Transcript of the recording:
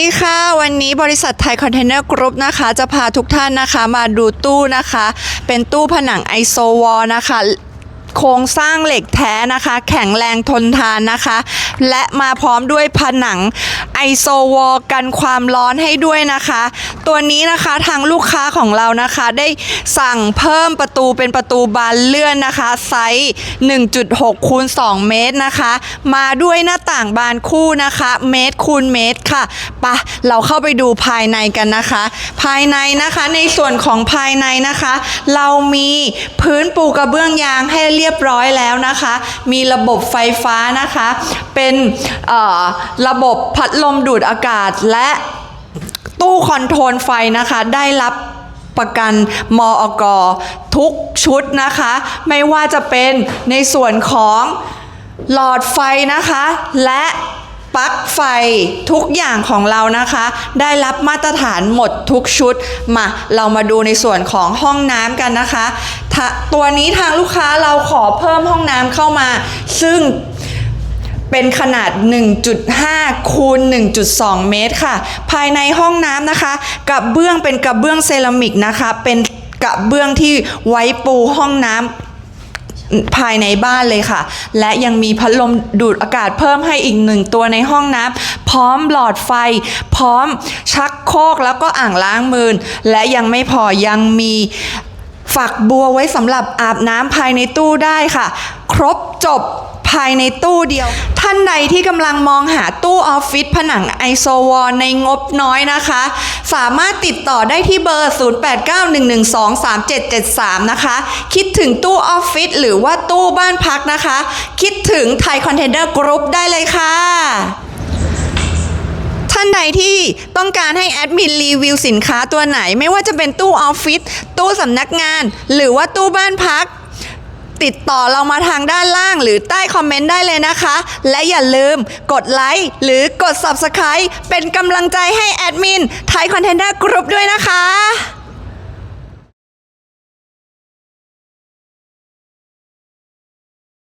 สวัสดีค่ะวันนี้บริษัทไทยคอนเทนเนอร์กรุ๊ปนะคะ จะพาทุกท่านนะคะมาดูตู้นะคะ เป็นตู้ผนังไอโซวอลนะคะ โครงสร้างเหล็กแท้นะคะ แข็งแรงทนทานนะคะ และมาพร้อมด้วยผนังไอโซวอลกันความร้อนให้ด้วยนะคะ ตัวนี้นะคะทางลูกค้าของเรานะคะ ได้สั่งเพิ่มประตูเป็นประตูบานเลื่อนนะคะ ไซส์ 1.6คูณ2เมตรนะคะ มาด้วยหน้าต่างบานคู่นะคะ เมตรคูณเมตรค่ะปะเราเข้าไปดูภายในกันนะคะ ภายในนะคะในส่วนของภายในนะคะ เรามีพื้นปูกระเบื้องยางให้เเรียบร้อยแล้วนะคะ มีระบบไฟฟ้านะคะ เป็นระบบพัดลมดูดอากาศและตู้คอนโทรลไฟนะคะ ได้รับประกันมอกทุกชุดนะคะ ไม่ว่าจะเป็นในส่วนของหลอดไฟนะคะ และปลั๊กไฟทุกอย่างของเรานะคะ ได้รับมาตรฐานหมดทุกชุด มาเรามาดูในส่วนของห้องน้ำกันนะคะ ตัวนี้ทางลูกค้าเราขอเพิ่มห้องน้ำเข้ามา ซึ่งเป็นขนาด 1.5 คูณ 1.2 เมตรค่ะ ภายในห้องน้ำนะคะ กระเบื้องเป็นกระเบื้องเซรามิกนะคะ เป็นกระเบื้องที่ไว้ปูห้องน้ำภายในบ้านเลยค่ะ และยังมีพัดลมดูดอากาศเพิ่มให้อีกหนึ่งตัวในห้องน้ำพร้อมหลอดไฟ พร้อมชักโครกแล้วก็อ่างล้างมือและยังไม่พอยังมี ฝักบัวไว้สำหรับอาบน้ำภายในตู้ได้ค่ะ ครบจบภายในตู้เดียว ท่านใดที่กำลังมองหาตู้ออฟฟิศผนังไอโซวอลในงบน้อยนะคะ สามารถติดต่อได้ที่เบอร์ 0891123773 นะคะ คิดถึงตู้ออฟฟิศหรือว่าตู้บ้านพักนะคะ คิดถึงไทยคอนเทนเนอร์กรุ๊ปได้เลยค่ะ ท่านใดที่ต้องการให้แอดมินรีวิวสินค้าตัวไหน ไม่ว่าจะเป็นตู้ออฟฟิศตู้สำนักงาน หรือว่าตู้บ้านพัก ติดต่อเรามาทางด้านล่างหรือใต้คอมเมนต์ได้เลยนะคะ และอย่าลืมกดไลค์หรือกด Subscribe เป็นกำลังใจให้แอดมินไทยคอนเทนเนอร์กรุ๊ปด้วยนะคะ